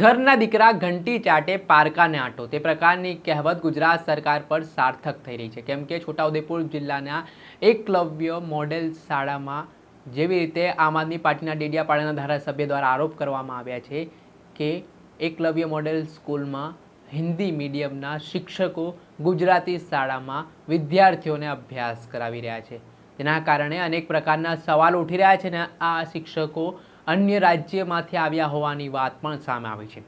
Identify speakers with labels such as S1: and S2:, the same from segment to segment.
S1: ઘરના દીકરા ઘંટી ચાટે પારકાને આંટો. તે પ્રકારની કહેવત ગુજરાત સરકાર પર સાર્થક થઈ રહી છે. કેમ કે છોટાઉદેપુર જિલ્લાના એકલવ્ય મોડેલ શાળામાં જેવી રીતે આમ આદમી પાર્ટીના ડેડિયાપાડાના ધારાસભ્ય દ્વારા આરોપ કરવામાં આવ્યા છે કે એકલવ્ય મોડેલ સ્કૂલમાં હિન્દી મીડિયમના શિક્ષકો ગુજરાતી શાળામાં વિદ્યાર્થીઓને અભ્યાસ કરાવી રહ્યા છે. તેના કારણે અનેક પ્રકારના સવાલ ઉઠી રહ્યા છે ને આ શિક્ષકો અન્ય રાજ્યમાંથી આવ્યા હોવાની વાત પણ સામે આવી છે.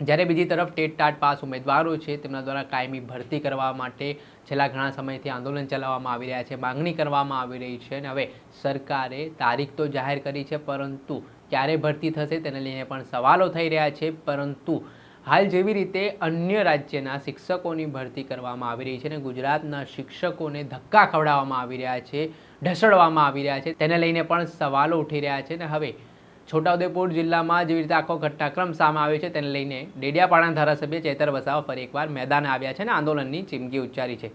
S1: જ્યારે બીજી તરફ ટેટ ટાટ પાસ ઉમેદવારો છે, તેમના દ્વારા કાયમી ભરતી કરવા માટે છેલ્લા ઘણા સમયથી આંદોલન ચલાવવામાં આવી રહ્યા છે, માંગણી કરવામાં આવી રહી છે અને હવે સરકારે તારીખ તો જાહેર કરી છે, પરંતુ ક્યારે ભરતી થશે તેને લઈને પણ સવાલો થઈ રહ્યા છે, પરંતુ હાલ જેવી રીતે અન્ય રાજ્યના શિક્ષકોની ભરતી કરવામાં આવી રહી છે અને ગુજરાતના શિક્ષકોને ધક્કા ખવડાવવામાં આવી રહ્યા છે, ઢસડવામાં આવી રહ્યા છે, તેને લઈને પણ સવાલો ઉઠી રહ્યા છે ને હવે છોટાઉદેપુર જિલ્લામાં જેવી રીતે આખો ઘટનાક્રમ સામે આવ્યો છે તેને લઈને ડેડિયાપાડા ધારાસભ્ય ચેતર વસાવા ફરી એકવાર મેદાને આવ્યા છે અને આંદોલનની ચીમકી ઉચ્ચારી છે.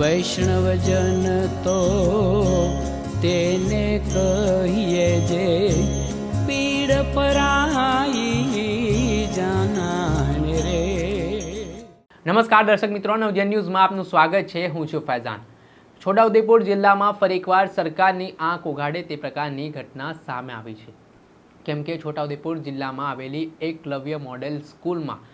S2: વૈષ્ણવજન તો તેને કહીએ જે પીડ પરાઈ જાનાને રે.
S1: નમસ્કાર દર્શક મિત્રો નવજન ન્યૂઝમાં આપનું સ્વાગત છે. હું છું ફૈઝાન. છોટાઉદેપુર જિલ્લામાં ફરી એકવાર સરકારની આંખ ઉઘાડે તે પ્રકારની ઘટના સામે આવી છે. કેમ કે છોટાઉદેપુર જિલ્લામાં આવેલી એકલવ્ય મોડેલ સ્કૂલમાં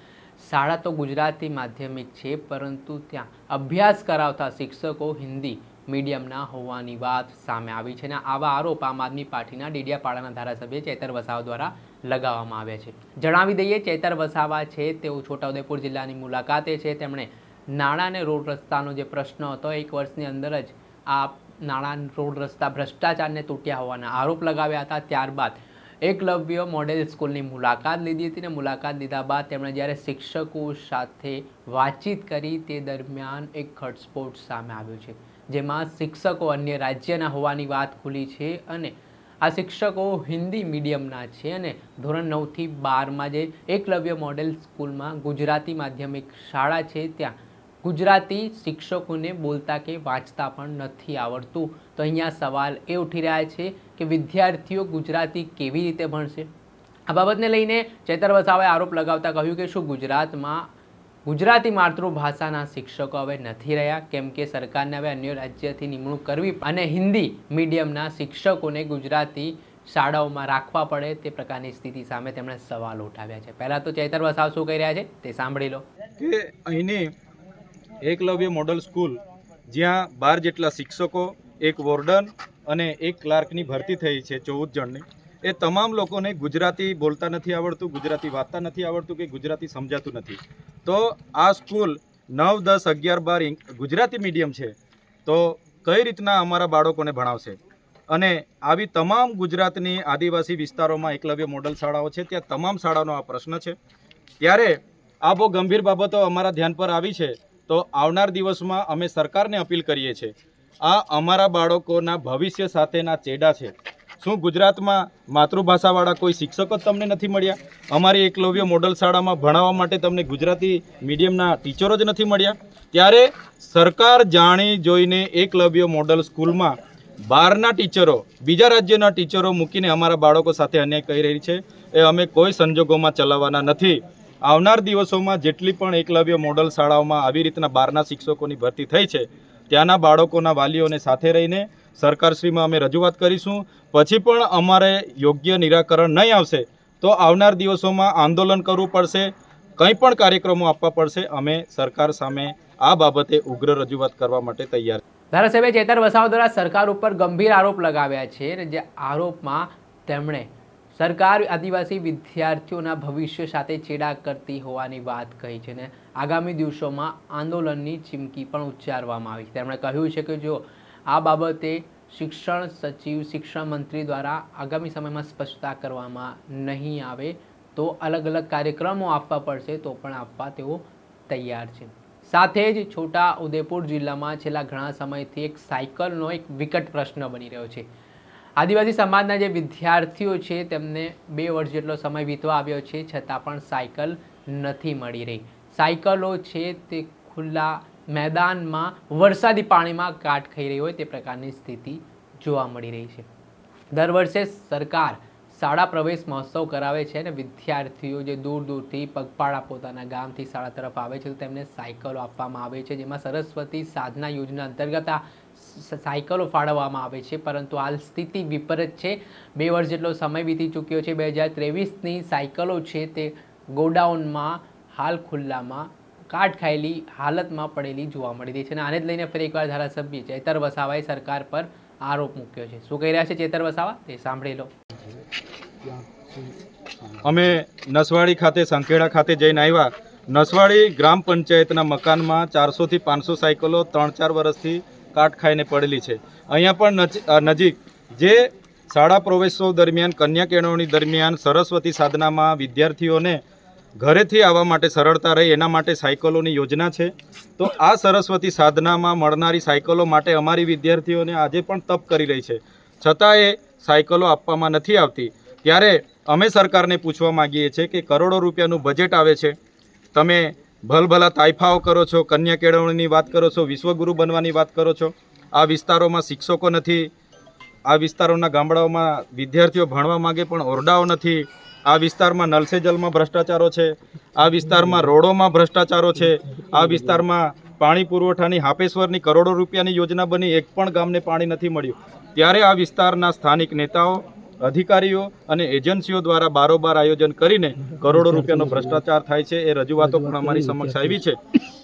S1: શાળા તો ગુજરાતી માધ્યમિક છે, પરંતુ ત્યાં અભ્યાસ કરાવતા શિક્ષકો હિન્દી મીડિયમના હોવાની વાત સામે આવી છે અને આવા આરોપ આમ આદમી પાર્ટીના ડેડિયાપાડાના ધારાસભ્ય ચેતર વસાવ દ્વારા લગાવવામાં આવ્યા છે. જણાવી દઈએ, ચેતર વસાવા છે, તેઓ છોટાઉદેપુર જિલ્લાની મુલાકાતે છે. તેમણે નાણાં અને રોડ રસ્તાનો જે પ્રશ્ન હતો, એક વર્ષની અંદર જ આ નાણાં, રોડ રસ્તા ભ્રષ્ટાચારને તૂટ્યા હોવાના આરોપ લગાવ્યા હતા. ત્યારબાદ એકલવ્ય મોડેલ સ્કૂલની મુલાકાત લીધી હતી ને મુલાકાત લીધા બાદ તેમણે જ્યારે શિક્ષકો સાથે વાતચીત કરી તે દરમિયાન એક ઘટસ્ફોટ સામે આવ્યો છે, જેમાં શિક્ષકો અન્ય રાજ્યના હોવાની વાત ખુલી છે અને આ શિક્ષકો હિન્દી મીડિયમના છે અને ધોરણ નવથી બારમાં જે એકલવ્ય મોડેલ સ્કૂલમાં ગુજરાતી માધ્યમિક શાળા છે, ત્યાં ગુજરાતી શિક્ષકોને બોલતા કે વાંચતા પણ નથી આવડતું. તો અહીંયા સવાલ એ ઉઠી રહ્યા છે કે વિદ્યાર્થીઓ ગુજરાતી કેવી રીતે ભણશે? આ બાબતને લઈને ચેતર વસાવાએ આરોપ લગાવતા કહ્યું કે શું ગુજરાતમાં, ગુજરાતી માતૃભાષાના શિક્ષકો હવે નથી રહ્યા? કેમ કે સરકારને હવે અન્ય રાજ્યથી નિમણૂક કરવી અને હિન્દી મીડિયમના શિક્ષકોને ગુજરાતી શાળાઓમાં રાખવા પડે તે પ્રકારની સ્થિતિ સામે તેમણે સવાલ ઉઠાવ્યા છે. પહેલાં તો ચેતર વસાવ શું કહી રહ્યા છે? તે સાંભળી લો.
S3: કે અહીંની એકલવ્ય મોડલ સ્કૂલ, જ્યાં બાર જેટલા શિક્ષકો, એક વોર્ડન અને એક ક્લાર્કની ભરતી થઈ છે ચૌદ જણની. એ તમામ લોકોને ગુજરાતી બોલતા નથી આવડતું, ગુજરાતી વાંચતા નથી આવડતું કે ગુજરાતી સમજાતું નથી. તો આ સ્કૂલ નવ, દસ, અગિયાર, બાર ગુજરાતી મીડિયમ છે, તો કઈ રીતના અમારા બાળકોને ભણાવશે? અને આવી તમામ ગુજરાતની આદિવાસી વિસ્તારોમાં એકલવ્ય મોડલ શાળાઓ છે, ત્યાં તમામ શાળાનો આ પ્રશ્ન છે. ત્યારે આ બહુ ગંભીર બાબતો અમારા ધ્યાન પર આવી છે. તો આવનાર દિવસમાં અમે સરકારને અપીલ કરીએ છીએ, આ અમારા બાળકોના ભવિષ્ય સાથેના ચેડા છે. શું ગુજરાતમાં માતૃભાષાવાળા કોઈ શિક્ષકો તમને નથી મળ્યા? અમારી એકલવ્ય મોડલ શાળામાં ભણાવવા માટે તમને ગુજરાતી મીડિયમના ટીચરો જ નથી મળ્યા? ત્યારે સરકાર જાણી જોઈને એકલવ્ય મોડલ સ્કૂલમાં બહારના ટીચરો, બીજા રાજ્યના ટીચરો મૂકીને અમારા બાળકો સાથે અન્યાય કરી રહી છે. એ અમે કોઈ સંજોગોમાં ચલાવવાના નથી. આવનાર દિવસોમાં જેટલી પણ એકલવ્ય મોડલ શાળાઓમાં આવી રીતના બહારના શિક્ષકોની ભરતી થઈ છે, ત્યાંના બાળકોના વાલીઓને સાથે રહીને સરકારશ્રીમાં અમે રજૂઆત કરીશું. પછી પણ અમારે યોગ્ય નિરાકરણ નહીં આવશે, તો આવનાર દિવસોમાં આંદોલન કરવું પડશે, કંઈ પણ કાર્યક્રમો આપવા પડશે. અમે સરકાર સામે આ બાબતે ઉગ્ર રજૂઆત કરવા માટે તૈયાર
S1: ધારાસભ્ય ચેતર વસાવા દ્વારા સરકાર ઉપર ગંભીર આરોપ લગાવ્યા છે જે આરોપમાં તેમણે સરકાર આદિવાસી વિદ્યાર્થીઓના ભવિષ્ય સાથે ચેડા કરતી હોવાની વાત કહી છે ને આગામી દિવસોમાં આંદોલનની ચીમકી પણ ઉચ્ચારવામાં આવી છે. તેમણે કહ્યું છે કે જો આ બાબતે શિક્ષણ સચિવ, શિક્ષણ મંત્રી દ્વારા આગામી સમયમાં સ્પષ્ટતા કરવામાં નહીં આવે તો અલગ અલગ કાર્યક્રમો આપવા પડશે તો પણ આપવા તેઓ તૈયાર છે. સાથે જ છોટા ઉદેપુર જિલ્લામાં છેલ્લા ઘણા સમયથી એક સાયકલનો એક વિકટ પ્રશ્ન બની રહ્યો છે. આદિવાસી સમાજના જે વિદ્યાર્થીઓ છે, તેમને બે વર્ષ જેટલો સમય વીતવા આવ્યો છે, છતાં પણ સાયકલ નથી મળી રહી. સાયકલો છે તે ખુલ્લા મેદાનમાં વરસાદી પાણીમાં કાટ ખાઈ રહી હોય તે પ્રકારની સ્થિતિ જોવા મળી રહી છે. દર વર્ષે સરકાર શાળા પ્રવેશ મહોત્સવ કરાવે છે અને વિદ્યાર્થીઓ જે દૂર દૂરથી પગપાળા પોતાના ગામથી શાળા તરફ આવે છે, તો તેમને સાયકલો આપવામાં આવે છે, જેમાં સરસ્વતી સાધના યોજના અંતર્ગત આ સાયકલો ફાળવવામાં આવે છે. પરંતુ હાલ સ્થિતિ વિપરીત છે. બે વર્ષ જેટલો સમય વીતી ચૂક્યો છે. બે હજાર ત્રેવીસની સાયકલો છે તે ગોડાઉનમાં, હાલ ખુલ્લામાં કાટ ખાયેલી હાલતમાં પડેલી જોવા મળી રહી છે. અને આને જ લઈને ફરી એકવાર ધારાસભ્ય ચેતર વસાવાએ સરકાર પર આરોપ મૂક્યો છે. શું કહી રહ્યા છે ચેતર વસાવા? તે સાંભળી લો.
S3: અમે નસવાડી ખાતે, સંખેડા ખાતે જઈને આવ્યા. નસવાડી ગ્રામ પંચાયતના મકાનમાં ચારસોથી પાંચસો સાયકલો ત્રણ ચાર વર્ષથી કાટ ખાઈને પડેલી છે. અહીંયા પણ નજી- નજીક જે શાળા પ્રવેશોત્સવ દરમિયાન, કન્યા કેળવણી દરમિયાન સરસ્વતી સાધનામાં વિદ્યાર્થીઓને ઘરેથી આવવા માટે સરળતા રહે, એના માટે સાયકલોની યોજના છે. તો આ સરસ્વતી સાધનામાં મળનારી સાયકલો માટે અમારી વિદ્યાર્થીઓને આજે પણ તપ કરી રહી છે. છતાં એ સાયકલો આપવામાં નથી આવતી. ત્યારે અમે સરકારને પૂછવા માગીએ છીએ કે કરોડો રૂપિયાનું બજેટ આવે છે. તમે ભલભલા તાઇફાઓ કરો છો, કન્યા કેળવણીની વાત કરો છો, વિશ્વગુરુ બનવાની વાત કરો છો. આ વિસ્તારોમાં શિક્ષકો નથી. આ વિસ્તારોના ગામડાઓમાં વિદ્યાર્થીઓ ભણવા માગે પણ ઓરડાઓ નથી. આ વિસ્તારમાં નલસે જલમાં ભ્રષ્ટાચારો છે. આ વિસ્તારમાં રોડોમાં ભ્રષ્ટાચારો છે. આ વિસ્તારમાં પાણી પુરવઠાની હાપેશ્વરની કરોડો રૂપિયાની યોજના બની, એક પણ ગામને પાણી નથી મળ્યું. ત્યારે આ વિસ્તારના સ્થાનિક નેતાઓ, અધિકારીઓ અને એજન્સીઓ દ્વારા બારોબાર આયોજન કરીને કરોડો રૂપિયાનો ભ્રષ્ટાચાર થાય છે, એ રજૂઆતો પણ અમારી સમક્ષ આવી છે.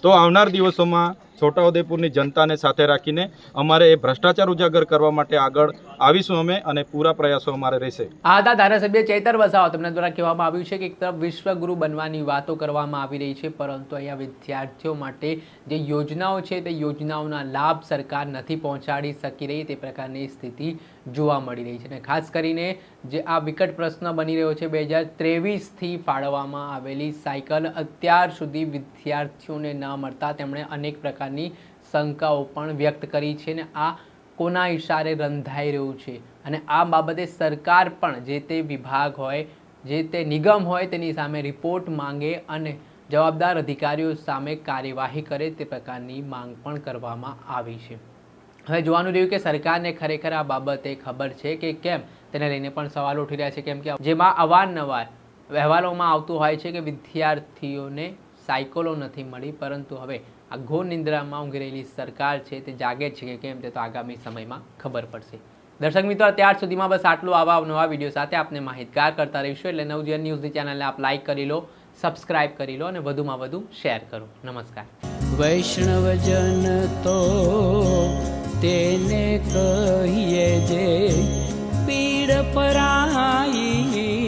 S3: તો આવનાર દિવસોમાં છોટાઉદેપુરની જનતાને સાથે રાખીને અમારે એ ભ્રષ્ટાચાર ઉજાગર કરવા માટે આગળ આવીશું અમે અને પૂરા પ્રયાસો અમારે રહેશે.
S1: આ ધારાસભ્ય ચેતર વસાવા. તમને દ્વારા કહેવામાં આવ્યું છે કે એક તરફ વિશ્વગુરુ બનવાની વાતો કરવામાં આવી રહી છે, પરંતુ અહીંયા વિદ્યાર્થીઓ માટે જે યોજનાઓ છે તે યોજનાઓના લાભ સરકાર નથી પહોંચાડી શકી રહી, તે પ્રકારની સ્થિતિ જોવા મળી રહી છે અને ખાસ કરીને જે આ વિકટ પ્રશ્ન બની રહ્યો છે, બે હજાર ત્રેવીસથી ફાળવવામાં આવેલી સાયકલ અત્યાર સુધી વિદ્યાર્થીઓને ન મળતા તેમણે અનેક પ્રકારની શંકાઓ પણ વ્યક્ત કરી છે ને આ કોના ઇશારે રંધાઈ રહ્યું છે? અને આ બાબતે સરકાર પણ જે તે વિભાગ હોય, જે તે નિગમ હોય તેની સામે રિપોર્ટ માંગે અને જવાબદાર અધિકારીઓ સામે કાર્યવાહી કરે તે પ્રકારની માંગ પણ કરવામાં આવી છે. હવે જોવાનું રહ્યું કે સરકારને ખરેખર આ બાબતે ખબર છે કે કેમ? તેને લઈને પણ સવાલ ઉઠી રહ્યા છે, કેમ કે જેમાં અવારનવાર અહેવાલોમાં આવતું હોય છે કે વિદ્યાર્થીઓને સાયકલો નથી મળી, પરંતુ હવે આ ઘોર નિંદ્રામાં ઊંઘી રહેલી સરકાર છે તે જાગે છે કે કેમ તે તો આગામી સમયમાં ખબર પડશે. દર્શક મિત્રો અત્યાર સુધીમાં બસ આટલું આવા નવા વીડિયો સાથે આપને માહિતગાર કરતા રહીશું એટલે નવજીવન ન્યૂઝની ચેનલને આપ લાઇક કરી લો સબસ્ક્રાઇબ કરી લો અને વધુમાં વધુ શેર કરો. નમસ્કાર.
S2: વૈષ્ણવજન તો તેને કહીએ જે પીડ પરાઈ